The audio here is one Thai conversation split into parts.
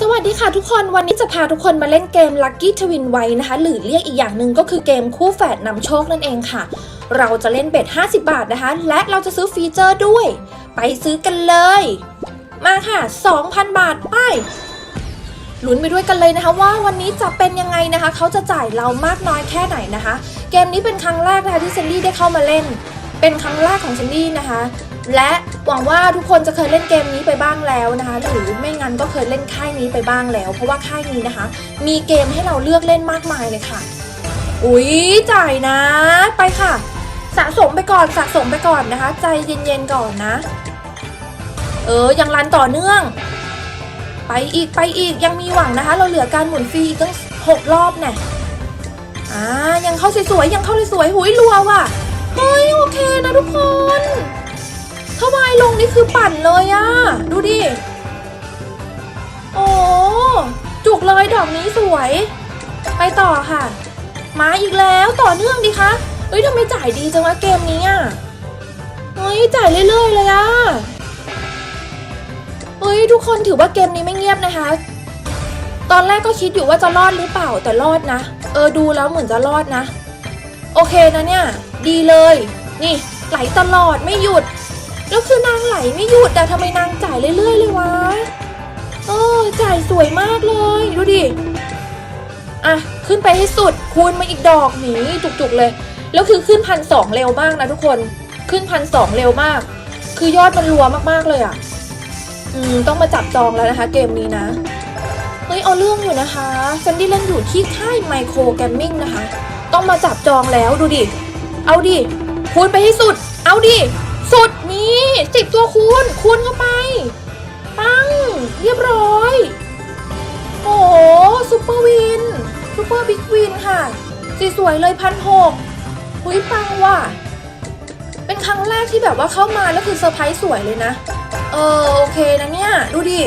สวัสดีค่ะทุกคนวันนี้จะพาทุกคนมาเล่นเกม Lucky Twin ไว้นะคะ หรือเรียกอีกอย่างหนึ่งก็คือเกมคู่แฝดนำโชคนั่นเองค่ะ เราจะเล่นเบ็ด 50 บาทนะคะ และเราจะซื้อฟีเจอร์ด้วย ไปซื้อกันเลย มาค่ะ 2,000 บาทไปลุ้นไปด้วยกันเลยนะคะ ว่าวันนี้จะเป็นยังไงนะคะ เขาจะจ่ายเรามากน้อยแค่ไหนนะคะ เกมนี้เป็นครั้งแรกนะคะที่เซนดี้ได้เข้ามาเล่น เป็นครั้งแรกของเซนดี้นะคะ และหวังว่าทุกคนจะเคยเล่นเกมนี้ไปบ้างแล้วนะคะ หรือไม่งั้นก็เคยเล่นค่ายนี้ไปบ้างแล้ว เพราะว่าค่ายนี้นะคะ มีเกมให้เราเลือกเล่นมากมายเลยค่ะ อุ๊ยจ่ายนะ ไปค่ะ สะสมไปก่อนสะสมไปก่อนนะคะ ใจเย็นๆก่อนนะ เออยังรันต่อเนื่อง ไปอีกไปอีกยังมีหวังนะคะ เราเหลือการหมุนฟรีอีกตั้งหกรอบแน่อ่ายังเข้าสวยๆยังเข้าสวยๆหุยรัวว่ะเฮ้ยโอเคนะทุกคน ถ้าวายลงนี่คือปั่นเลยอะดูดิ โอ้จุกเลยดอกนี้สวย ไปต่อค่ะ มาอีกแล้วต่อเนื่องดิคะเฮ้ยทำไมจ่ายดีจังวะเกมนี้อะเฮ้ยจ่ายเรื่อยๆเลยอะเฮ้ยทุกคนถือว่าเกมนี้ไม่เงียบนะคะ ตอนแรกก็คิดอยู่ว่าจะรอดหรือเปล่าแต่รอดนะ เออดูแล้วเหมือนจะรอดนะ โอเคนะเนี่ย ดีเลย นี่ไหลตลอดไม่หยุด แล้วคือนางไหลไม่หยุดแต่ทำไมนางจ่ายเรื่อยๆเลยวะเออจ่ายสวยมากเลย ดูดิ อะ ขึ้นไปให้สุด คูณมาอีกดอกหนีจุกๆเลย แล้วคือขึ้นพันสองเร็วมากนะทุกคน ขึ้นพันสองเร็วมาก คือยอดมันรัวมากๆเลยอะ อืม ต้องมาจับจองแล้วนะคะ เกมนี้นะ เฮ้ย เอาเรื่องอยู่นะคะเซนดี้เล่นอยู่ที่ค่ายไมโครแกรมมิ่งนะคะ ต้องมาจับจองแล้วดูดิ เอาดิ คูณไปให้สุด เอาดิ สุดนี่สิบตัวคูณคูณเข้าไป ปัง เรียบร้อย โอ้โหซูเปอร์วินซูเปอร์บิ๊กวินค่ะสีสวยเลยพันหกหุยปังว่ะ เป็นครั้งแรกที่แบบว่าเข้ามาแล้วคือเซอร์ไพรส์สวยเลยนะ เออโอเคนะเนี่ย ดูดิ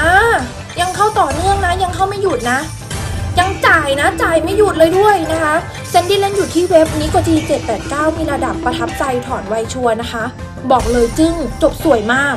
อ่ายังเข้าต่อเนื่องนะ ยังเข้าไม่หยุดนะ ยังจ่ายนะจ่ายไม่หยุดเลยด้วยนะคะเซนดี้เล่นอยู่ที่เว็บนี้ก็ที789 มีระดับประทับใจถอนไวชัวนะคะ บอกเลยจึ้งจบสวยมาก